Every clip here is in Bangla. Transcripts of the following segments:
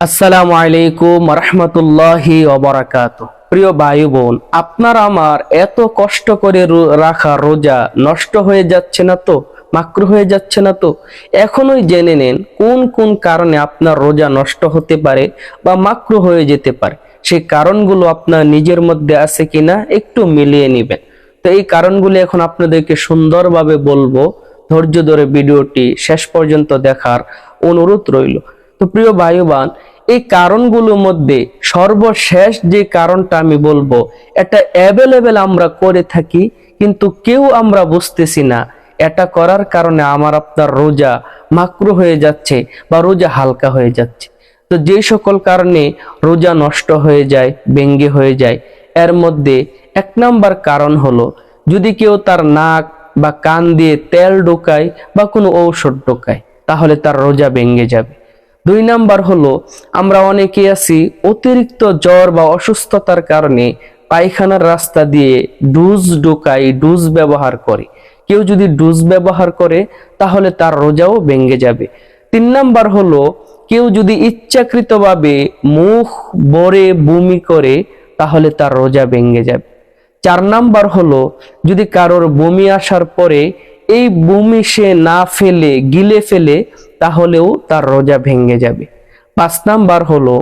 আসসালামু আলাইকুম রহমতুল্লাহি ওবরাকাত প্রিয় ভাই বোন, আপনার আমার এত কষ্ট করে রাখা রোজা নষ্ট হয়ে যাচ্ছে না তো? মাকরু হয়ে যাচ্ছে না তো? এখনই জেনে নেন কোন কোন কারণে আপনার রোজা নষ্ট হতে পারে বা মাকরু হয়ে যেতে পারে। সেই কারণগুলো আপনার নিজের মধ্যে আছে কিনা একটু মিলিয়ে নেবেন। তো এই কারণগুলো এখন আপনাদেরকে সুন্দরভাবে বলব। ধৈর্য ধরে ভিডিওটি শেষ পর্যন্ত দেখার অনুরোধ রইল। তো প্রিয় ভাইবান কারণগুলোর মধ্যে সর্বশেষ যে কারণটা আমি বলব, এটা অ্যাভেলেবেল আমরা করে থাকি, কিন্তু কেউ আমরা বুঝতেছি না। এটা করার কারণে আমার আপনার রোজা মাকরু হয়ে যাচ্ছে বা রোজা হালকা হয়ে যাচ্ছে। তো যে সকল কারণে রোজা নষ্ট হয়ে যায় ব্যঙ্গে হয়ে যায়, এর মধ্যে এক নাম্বার কারণ হলো, যদি কেউ তার নাক বা কান দিয়ে তেল ঢোকায় বা কোনো ঔষধ ঢোকায়, তাহলে তার রোজা ভেঙে যাবে। দুই নাম্বার হলো, আমরা অনেকে আছি অতিরিক্ত জ্বর বা অসুস্থতার কারণে পায়খানার রাস্তা দিয়ে ডুজ ঢোকাই, ডুজ ব্যবহার করে। কেউ যদি ডুজ ব্যবহার করে, তাহলে তার রোজাও ভেঙে যাবে। তিন নাম্বার হলো, কেউ যদি ইচ্ছাকৃতভাবে মুখ বরে বমি করে, তাহলে তার রোজা ভেঙে যাবে। চার নাম্বার হলো, যদি কারোর বমি আসার পরে এই বমি সে না ফেলে, গিলে ফেলে, তাহলেও তার রোজা ভেঙে যাবে। পাঁচ নাম্বার হলো,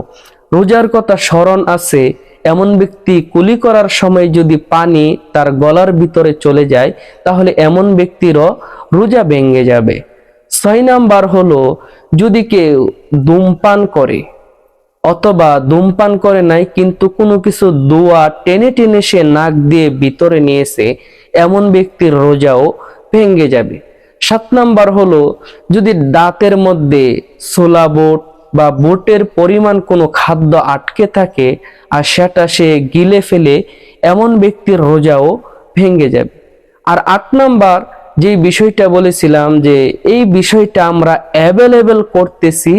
রোজার কথা স্মরণ আছে, এমন ব্যক্তি কুলি করার সময় যদি পানি তার গলার ভিতরে চলে যায়, তাহলে এমন ব্যক্তিরও রোজা ভেঙে যাবে। ছয় নাম্বার হলো, যদি কেউ ধূমপান করে, অথবা ধূমপান করে নাই, কিন্তু কোনো কিছু দোয়া টেনে টেনে সে নাক দিয়ে ভিতরে নিয়েছে, এমন ব্যক্তির রোজাও ভেঙে যাবে। সাত নাম্বার হলো, যদি দাঁতের মধ্যে সোলা বোট বা বোটের পরিমাণ কোনো খাদ্য আটকে থাকে আর সেটা সে গিলে ফেলে, এমন ব্যক্তির রোজাও ভেঙে যাবে। আর আট নাম্বার যে বিষয়টা বলেছিলাম যে এই বিষয়টা আমরা অ্যাভেলেবেল করতেছি,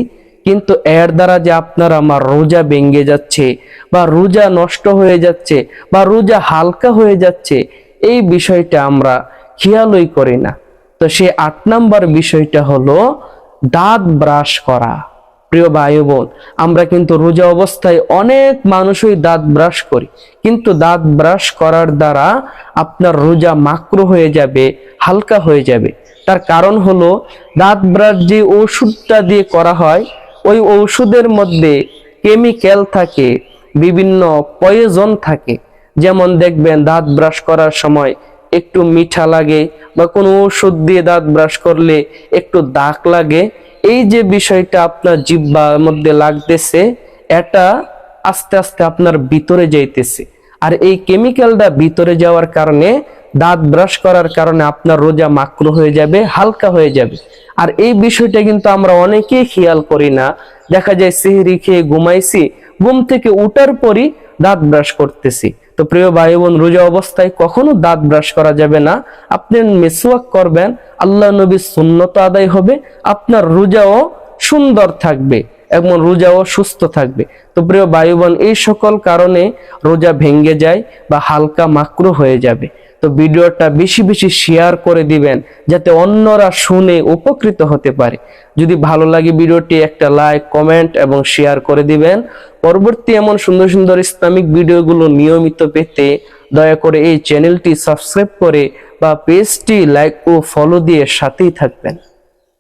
কিন্তু এর দ্বারা যে আপনার আমার রোজা ভেঙে যাচ্ছে বা রোজা নষ্ট হয়ে যাচ্ছে বা রোজা হালকা হয়ে যাচ্ছে, এই বিষয়টা আমরা খেয়ালই করি না। তো সে আট নাম্বার বিষয়টা হলো দাঁত ব্রাশ করা। প্রিয় ভাই বোন, আমরা কিন্তু রোজা অবস্থায় অনেক মানুষই দাঁত ব্রাশ করি। কিন্তু দাঁত ব্রাশ করার দ্বারা আপনার রোজা মাকরু হয়ে যাবে, হালকা হয়ে যাবে। তার কারণ হলো দাঁত ব্রাশ যে ওষুধটা দিয়ে করা হয়, ওই ঔষধের মধ্যে কেমিক্যাল থাকে, বিভিন্ন প্রয়োজন থাকে। যেমন দেখবেন দাঁত ব্রাশ করার সময় একটু মিঠা লাগে বা কোনো ওষুধ দিয়ে দাঁত ব্রাশ করলে একটু দাগ লাগে। এই যে বিষয়টা আপনার জিব্বার মধ্যে লাগতেছে, এটা আস্তে আস্তে আপনার ভিতরে যাইতেছে। আর এই কেমিক্যালটা ভিতরে যাওয়ার কারণে, দাঁত ব্রাশ করার কারণে আপনার রোজা মাকরু হয়ে যাবে, হালকা হয়ে যাবে। আর এই বিষয়টা কিন্তু আমরা অনেকেই খেয়াল করি না। দেখা যায় সেহরি খেয়ে ঘুমাইছি, ঘুম থেকে উঠার পরই দাঁত ব্রাশ করতেছি। তো প্রিয় ভাই বোন রোজা অবস্থায় কখনো দাঁত ব্রাশ করা যাবে না। আপনি মেসওয়াক করবেন, আল্লাহ নবীর সুন্নত আদায় হবে, আপনার রোজাও সুন্দর থাকবে। এবং রোজাও সুস্থ থাকবে। তো প্রিয় ভাই বোন এই সকল কারণে রোজা ভেঙ্গে যায় বা হালকা মাকরু হয়ে যাবে। তো ভিডিওটা বেশি বেশি শেয়ার করে দিবেন, যাতে অন্যরা শুনে উপকৃত হতে পারে। যদি ভালো লাগে ভিডিওটি, একটা লাইক, কমেন্ট এবং শেয়ার করে দিবেন। পরবর্তী এমন সুন্দর সুন্দর ইসলামিক ভিডিওগুলো নিয়মিত পেতে দয়া করে এই চ্যানেলটি সাবস্ক্রাইব করে বা পেজটি লাইক ও ফলো দিয়ে সাথেই থাকবেন।